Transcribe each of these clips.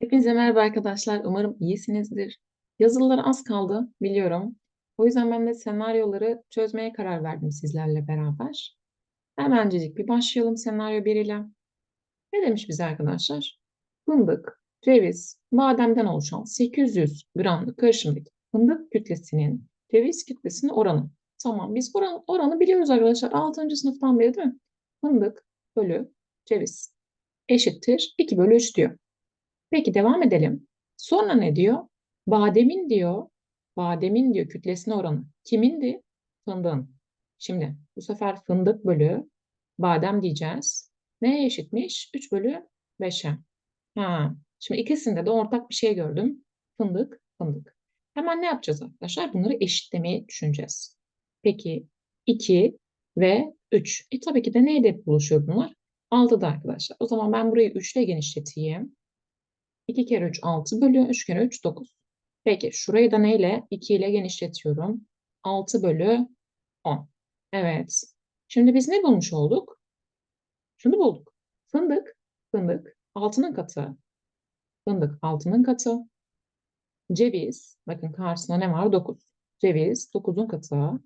Hepinize merhaba arkadaşlar. Umarım iyisinizdir. Yazılılara az kaldı biliyorum. O yüzden ben de senaryoları çözmeye karar verdim sizlerle beraber. Hemencecik bir başlayalım senaryo 1 ile. Ne demiş bize arkadaşlar? Fındık, ceviz, bademden oluşan 800 gramlık karışımdaki fındık kütlesinin ceviz kütlesine oranı. Tamam biz oran, oranı biliyoruz arkadaşlar. 6. sınıftan beri değil mi? Fındık bölü ceviz eşittir 2 bölü 3 diyor. Peki devam edelim. Sonra ne diyor? Bademin diyor, bademin diyor kütlesine oranı. Kimindi? Fındığın. Şimdi bu sefer fındık bölü badem diyeceğiz. Neye eşitmiş? 3 bölü 5'e. Ha. Şimdi ikisinde de ortak bir şey gördüm. Fındık, fındık. Hemen ne yapacağız arkadaşlar? Bunları eşitlemeyi düşüneceğiz. Peki 2 ve 3. E tabii ki de neyle buluşuyor bunlar? 6'da arkadaşlar. O zaman ben burayı 3 ile genişleteyim. 2 kere 3 6 bölü 3 kere 3 9. Peki şurayı da neyle? 2 ile genişletiyorum. 6 bölü 10. Evet. Şimdi biz ne bulmuş olduk? Şunu bulduk. Fındık, fındık, altının katı. Fındık altının katı. Ceviz, bakın karşısında ne var? 9. Ceviz 9'un katı.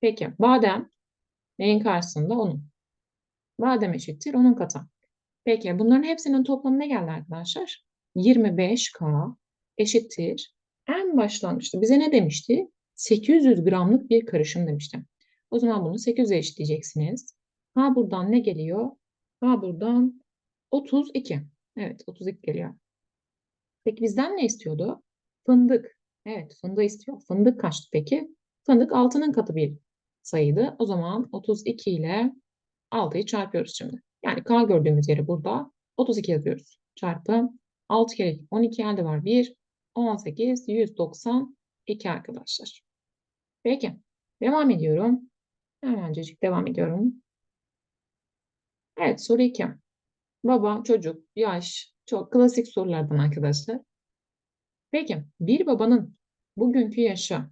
Peki badem neyin karşısında? Onun. Badem eşittir onun katı. Peki bunların hepsinin toplamı ne geldi arkadaşlar? 25K eşittir. En başlangıçta bize ne demişti? 800 gramlık bir karışım demişti. O zaman bunu 800'e eşitleyeceksiniz. K buradan ne geliyor? K buradan 32. Evet 32 geliyor. Peki bizden ne istiyordu? Fındık. Evet fındık istiyor. Fındık kaçtı peki? Fındık 6'nın katı bir sayıydı. O zaman 32 ile 6'yı çarpıyoruz şimdi. Yani K gördüğümüz yeri burada 32 yazıyoruz. Çarpı 6 kere 12 elde var 1. 18, 192 arkadaşlar. Peki. Devam ediyorum. Hemencecik devam ediyorum. Evet soru 2. Baba, çocuk, yaş. Çok klasik sorulardan arkadaşlar. Peki. Bir babanın bugünkü yaşı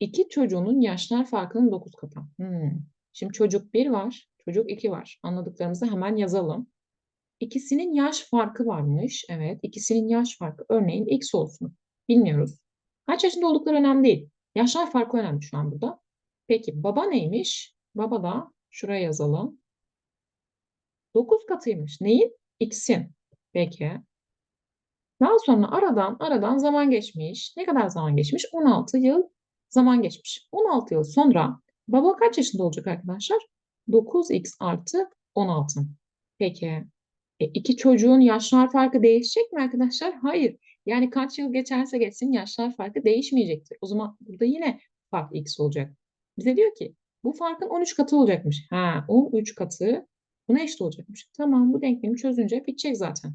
iki çocuğunun yaşlar farkının 9 katı. Hmm. Şimdi çocuk 1 var. Çocuk 2 var. Anladıklarımızı hemen yazalım. İkisinin yaş farkı varmış. Evet, ikisinin yaş farkı. Örneğin x olsun. Bilmiyoruz. Kaç yaşında oldukları önemli değil. Yaşlar farkı önemli şu an burada. Peki baba neymiş? Baba da şuraya yazalım. 9 katıymış. Neyin? X'in. Peki. Daha sonra aradan aradan zaman geçmiş. Ne kadar zaman geçmiş? 16 yıl zaman geçmiş. 16 yıl sonra baba kaç yaşında olacak arkadaşlar? 9x artı 16. Peki. E, iki çocuğun yaşlar farkı değişecek mi arkadaşlar? Hayır. Yani kaç yıl geçerse geçsin yaşlar farkı değişmeyecektir. O zaman burada yine fark x olacak. Bize diyor ki bu farkın 13 katı olacakmış. Ha 13 katı buna eşit olacakmış. Tamam bu denklemi çözünce bitecek zaten.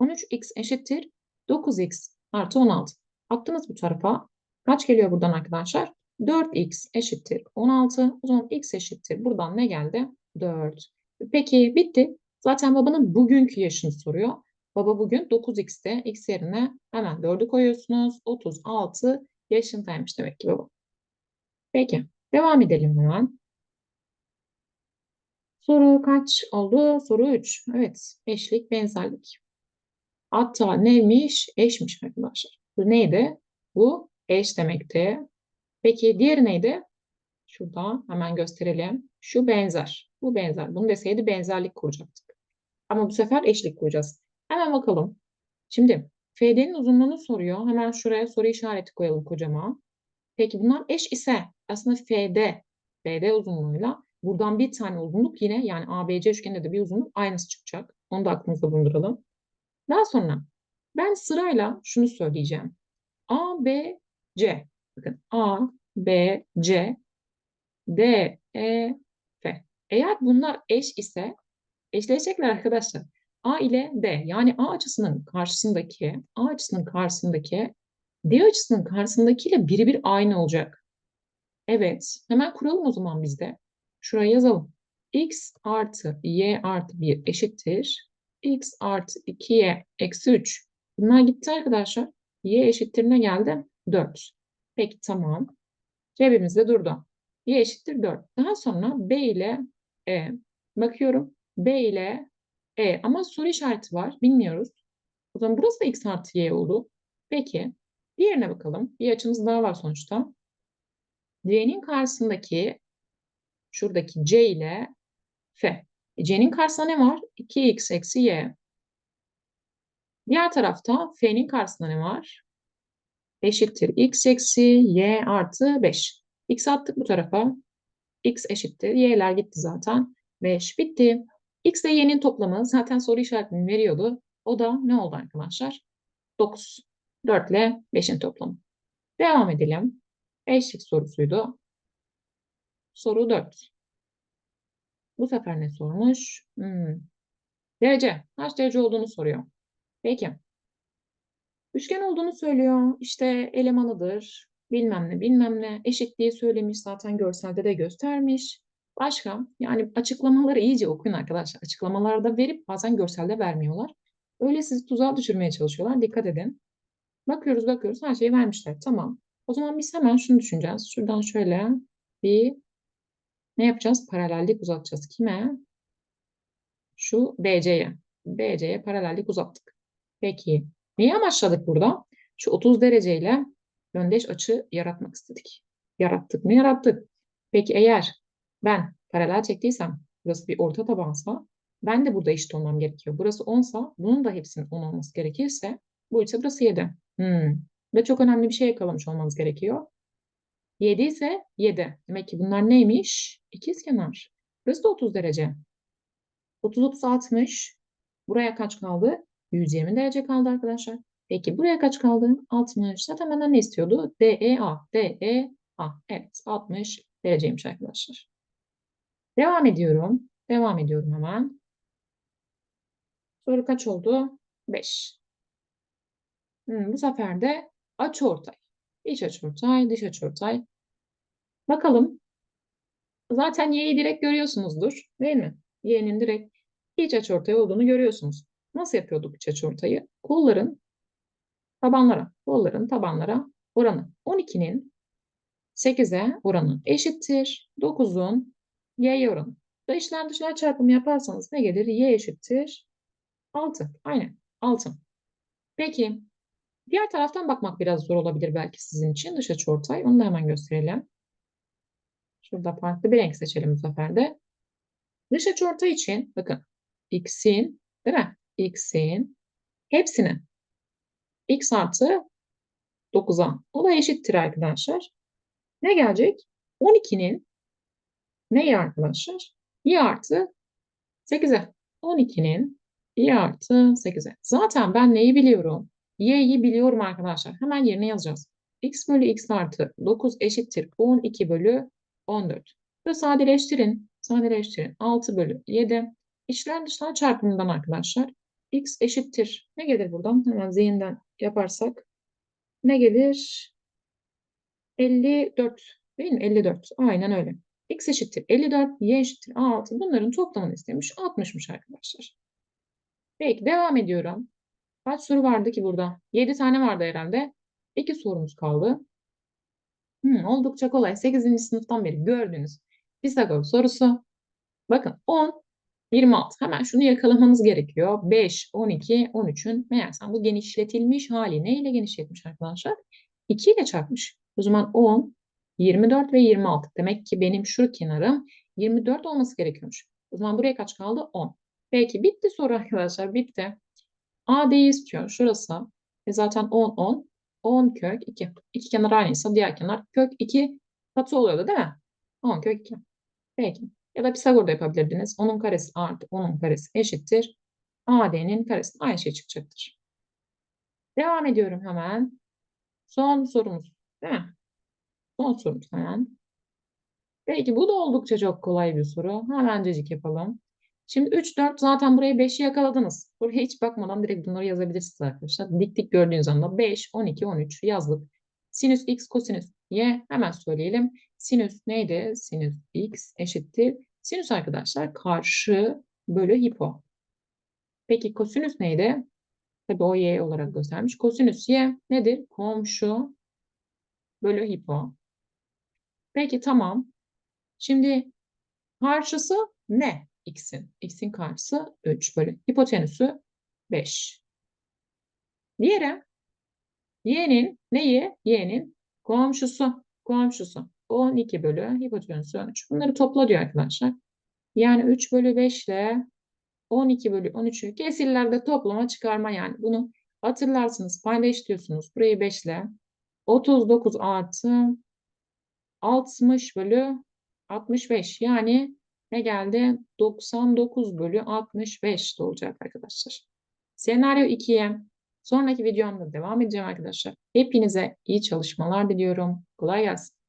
13x eşittir 9x artı 16. Attınız bu tarafa. Kaç geliyor buradan arkadaşlar? 4x eşittir 16. O zaman x eşittir. Buradan ne geldi? 4. Peki bitti. Zaten babanın bugünkü yaşını soruyor. Baba bugün 9x'te. X yerine hemen 4'ü koyuyorsunuz. 36 yaşındaymış demek ki baba. Peki. Devam edelim hemen. Soru kaç oldu? Soru 3. Evet. Eşlik, benzerlik. Hatta neymiş? Eşmiş arkadaşlar. Bu neydi? Bu eş demekti. Peki diğeri neydi? Şurada hemen gösterelim. Şu benzer. Bu benzer. Bunu deseydi benzerlik kuracaktık. Ama bu sefer eşlik kuracağız. Hemen bakalım. Şimdi FD'nin uzunluğunu soruyor. Hemen şuraya soru işareti koyalım kocaman. Peki bunlar eş ise aslında FD, FD uzunluğuyla buradan bir tane uzunluk yine yani ABC üçgeninde de bir uzunluk aynısı çıkacak. Onu da aklımızda bulunduralım. Daha sonra ben sırayla şunu söyleyeceğim. A, B, C. Bakın A, B, C, D, E, F. Eğer bunlar eş ise eşleşecekler arkadaşlar. A ile D yani A açısının karşısındaki A açısının karşısındaki D açısının karşısındakiyle birebir aynı olacak. Evet. Hemen kuralım o zaman biz de. Şuraya yazalım. X artı Y artı 1 eşittir. X artı 2Y eksi 3. Bunlar gitti arkadaşlar. Y eşittir ne geldi? 4. Peki tamam. Cebimizde durdu. Y eşittir 4. Daha sonra B ile E. Bakıyorum. B ile E. Ama soru işareti var. Bilmiyoruz. O zaman burası da x artı y oldu. Peki diğerine bakalım. Bir açımız daha var sonuçta. C'nin karşısındaki şuradaki C ile F. E, C'nin karşısında ne var? 2x eksi y. Diğer tarafta F'nin karşısında ne var? Eşittir x eksi y artı 5. X attık bu tarafa. X eşittir. Y'ler gitti zaten. 5 bitti. X ile y'nin toplamı zaten soru işaretini veriyordu. O da ne oldu arkadaşlar? 9. 4 ile 5'in toplamı. Devam edelim. Eşlik sorusuydu. Soru 4. Bu sefer ne sormuş? Hmm. Derece. Kaç derece olduğunu soruyor. Peki. Üçgen olduğunu söylüyor. İşte elemanıdır. Bilmem ne bilmem ne. Eşitliği söylemiş zaten görselde de göstermiş. Başka? Yani açıklamaları iyice okuyun arkadaşlar. Açıklamalarda verip bazen görselde vermiyorlar. Öyle sizi tuzağa düşürmeye çalışıyorlar. Dikkat edin. Bakıyoruz bakıyoruz her şeyi vermişler. Tamam. O zaman biz hemen şunu düşüneceğiz. Şuradan şöyle bir ne yapacağız? Paralellik uzatacağız. Kime? Şu BC'ye. BC'ye paralellik uzattık. Peki neyi amaçladık burada? Şu 30 dereceyle yöndeş açı yaratmak istedik. Yarattık mı? Yarattık. Peki eğer ben paralel çektiysem burası bir orta tabansa ben de burada eşit olmam gerekiyor. Burası 10 sa bunun da hepsinin 10 olması gerekirse bu ise burası 7. Hmm. Ve çok önemli bir şey yakalamış olmanız gerekiyor. 7 ise 7. Demek ki bunlar neymiş? İkizkenar. Burası da 30 derece. 30, 30, 60. Buraya kaç kaldı? 120 derece kaldı arkadaşlar. Peki buraya kaç kaldı? 60. Zaten benden ne istiyordu? DEA. DEA. Evet 60 dereceymiş arkadaşlar. Devam ediyorum. Devam ediyorum hemen. Soru kaç oldu? 5. Hmm, bu sefer de açıortay. İç açıortay, dış açıortay. Bakalım. Zaten y'yi direkt görüyorsunuzdur. Değil mi? Y'nin direkt iç açıortay olduğunu görüyorsunuz. Nasıl yapıyorduk iç açıortayı? Kolların tabanlara, kolların tabanlara oranı. 12'nin 8'e oranı eşittir. 9'un y'ye oranı. Da içler dışlar çarpımı yaparsanız ne gelir? y eşittir 6. Aynen 6. Peki diğer taraftan bakmak biraz zor olabilir belki sizin için. Dış açıortay. Onu da hemen gösterelim. Şurada farklı bir renk seçelim bu sefer de. Dış açıortay için bakın x'in değil mi? X'in hepsini x artı 9'a. O da eşittir arkadaşlar. Ne gelecek? 12'nin neyi arkadaşlar? y artı 8'e. 12'nin y artı 8'e. Zaten ben neyi biliyorum? y'yi biliyorum arkadaşlar. Hemen yerine yazacağız. x bölü x artı 9 eşittir 12 bölü 14. Ve sadeleştirin. Sadeleştirin. 6 bölü 7. İçler dışlar çarpımından arkadaşlar. X eşittir. Ne gelir buradan? Hemen zihinden yaparsak. Ne gelir? 54. Değil mi? 54. Aynen öyle. x eşittir 54, y eşittir 6. Bunların toplamını istemiş. 60'mış arkadaşlar. Peki devam ediyorum. Kaç soru vardı ki burada? 7 tane vardı herhalde. 2 sorumuz kaldı. Hmm, oldukça kolay. 8. sınıftan beri gördüğünüz Pisagor sorusu. Bakın 10, 26. Hemen şunu yakalamanız gerekiyor. 5, 12, 13'ün meğersem bu genişletilmiş hali. Ne ile genişletmiş arkadaşlar? 2 ile çarpmış. O zaman 10, 24 ve 26. Demek ki benim şu kenarım 24 olması gerekiyormuş. O zaman buraya kaç kaldı? 10. Peki bitti soru arkadaşlar. Bitti. AD'yi istiyor. Şurası. E zaten 10, 10. 10 kök 2. İki kenar aynıysa diğer kenar kök 2 katı oluyordu değil mi? 10 kök 2. Peki. Ya da Pisagor da yapabilirdiniz. 10'un karesi artı 10'un karesi eşittir. AD'nin karesi aynı şey çıkacaktır. Devam ediyorum hemen. Son sorumuz. Değil mi? Son sorumuz hemen. Peki bu da oldukça çok kolay bir soru. Hemencecik yapalım. Şimdi 3, 4 zaten burayı 5'i yakaladınız. Buraya hiç bakmadan direkt bunları yazabilirsiniz arkadaşlar. Dik dik gördüğünüz anda 5, 12, 13 yazdık. Sinüs x, kosinüs y hemen söyleyelim. Sinüs neydi? Sinüs x eşittir. Sinüs arkadaşlar karşı bölü hipo. Peki kosinüs neydi? Tabii o y olarak göstermiş. Kosinüs y nedir? Komşu bölü hipo. Peki tamam. Şimdi karşısı ne? x'in. x'in karşısı 3 bölü hipotenüsü 5. Diğeri y'nin neyi? y'nin komşusu. Komşusu. 12 bölü hipotenüsü 13. Bunları topla diyor arkadaşlar. Yani 3 bölü 5 ile 12 bölü 13'ü kesirlerde toplama çıkarma yani. Bunu hatırlarsınız. Payda işliyorsunuz. Burayı 5 ile 39 artı 60 bölü 65. Yani ne geldi? 99 bölü 65 olacak arkadaşlar. Senaryo 2'ye sonraki videomda devam edeceğim arkadaşlar. Hepinize iyi çalışmalar diliyorum. Kolay gelsin.